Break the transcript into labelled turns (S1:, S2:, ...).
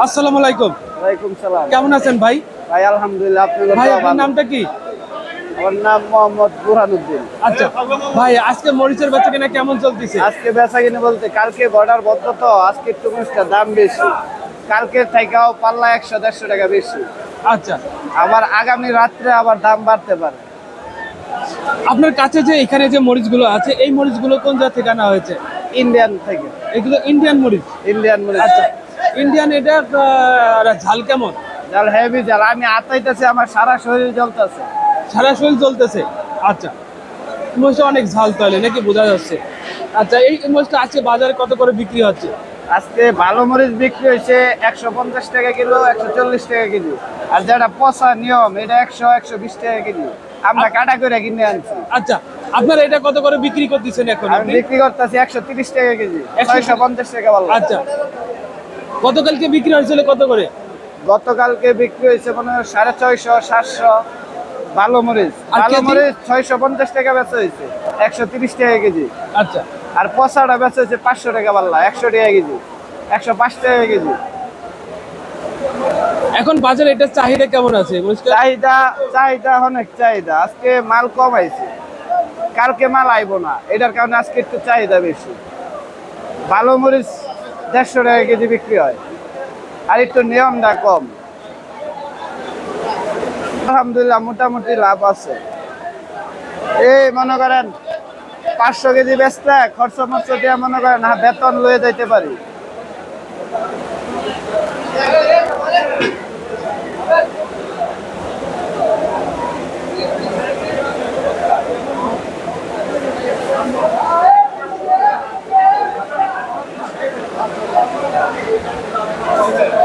S1: আসসালামু আলাইকুম।
S2: ওয়ালাইকুম সালাম।
S1: কেমন আছেন ভাই?
S2: ভাই আলহামদুলিল্লাহ আপনি
S1: ভাই আপনার নামটা কি?
S2: আমার নাম মোহাম্মদ বুরহানুদ্দিন।
S1: আচ্ছা ভাই আজকে মরিচের বেচা কেনা কেমন চলতেছে?
S2: আজকে বেচা কিনে বলতে কালকে বর্ডার বদ্ধ তো আজকে একটু মরিচটার দাম বেশি। কালকে থেকেও পাল্লা একশো দেড়শো টাকা বেশি।
S1: আচ্ছা।
S2: আবার আগামী রাত্রে আবার দাম বাড়তে পারে।
S1: আপনার কাছে যে এখানে যে মরিচগুলো আছে এই মরিচগুলো কোন জায়গা থেকে আনা হয়েছে?
S2: ইন্ডিয়ান থেকে।
S1: এগুলো ইন্ডিয়ান মরিচ?
S2: ইন্ডিয়ান মরিচ।
S1: আচ্ছা। ইন্ডিয়ান এটা আহ, ঝাল কেমন?
S2: জাল হেভি জাল আমি আতাইতেছি আমার সারা শরীর জ্বলতেছে।
S1: সারা শরীর চলতেছে আচ্ছা মরিচটা অনেক ঝাল তাহলে নাকি বোঝা যাচ্ছে? আচ্ছা এই মরিচটা আজকে বাজারে কত করে বিক্রি হচ্ছে?
S2: আজকে ভালো মরিচ বিক্রি হয়েছে একশো পঞ্চাশ টাকা কিলো একশো চল্লিশ টাকা কেজি আর যেটা পচা নিয়ম এটা একশো একশো বিশ টাকা কেজি আমরা কাটা করে কিনে আনছি।
S1: আচ্ছা আপনারা এটা কত করে বিক্রি করতেছেন এখন
S2: বিক্রি করতেছি একশো তিরিশ টাকা কেজি
S1: 130
S2: ছয়শো পঞ্চাশ টাকা
S1: আচ্ছা। গতকালকে বিক্রি হয়েছিল কত করে?
S2: গতকালকে বিক্রি হয়েছে মনে হয় সাড়ে ছয়শো সাতশো। ভালো মরিচ। ভালো মরিচ ছয়শো পঞ্চাশ টাকা বেচা হয়েছে। একশো তিরিশ টাকা কেজি।
S1: আচ্ছা।
S2: আর পচাটা বেচা হয়েছে পাঁচশো টাকা পাল্লা একশো টাকা কেজি। একশো পাঁচ টাকা কেজি।
S1: এখন বাজারে এটার চাহিদা কেমন আছে?
S2: চাহিদা চাহিদা অনেক চাহিদা। আজকে মাল কম আইছে। কালকে মাল আইবো না। এটার কারণে আজকে একটু চাহিদা বেশি। ভালো মরিচ দেড়শো টাকা কেজি বিক্রি হয়। আর একটু নিয়মটা কম। আলহামদুলিল্লাহ, মোটামুটি লাভ আছে। এই, মনে করেন, পাঁচশো কেজি বেচতে খরচা মরচ দিয়ে মনে করেন হ্যাঁ, বেতন লয়ে যাইতে পারি। 감사합니다.